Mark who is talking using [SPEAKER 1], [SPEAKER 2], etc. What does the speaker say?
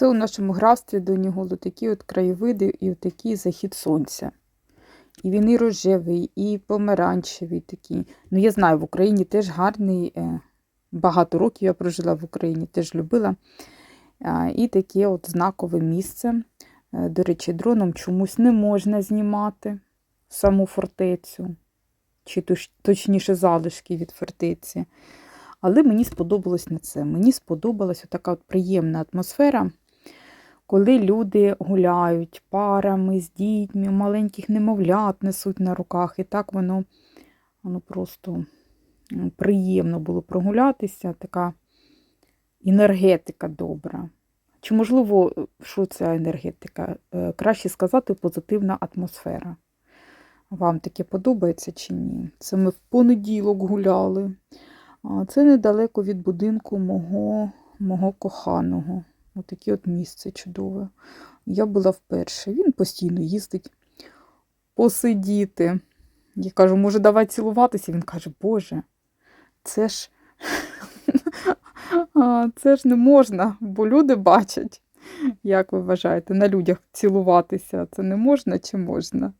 [SPEAKER 1] Це у нашому графстві до нього такі от краєвиди і такий захід сонця. І він і рожевий, і помаранчевий такий. Ну, я знаю, в Україні теж гарний. е, Багато років я прожила в Україні, теж любила. І таке от знакове місце. Е, До речі, дроном чомусь не можна знімати саму фортецю, чи точніше залишки від фортеці. Але мені сподобалось не це. Мені сподобалась така от приємна атмосфера, коли люди гуляють парами з дітьми, маленьких немовлят несуть на руках. І так воно, воно просто приємно було прогулятися, така енергетика добра. Чи, можливо, що це енергетика? Е, Краще сказати, позитивна атмосфера. Вам таке подобається чи ні? Це ми в понеділок гуляли. Це недалеко від будинку мого, мого коханого. Отаке от місце чудове. Я була вперше. Він постійно їздить посидіти. Я кажу, може, давай цілуватися? Він каже, Боже, це ж, це ж не можна, бо люди бачать. Як ви вважаєте, на людях цілуватися? Це не можна чи можна?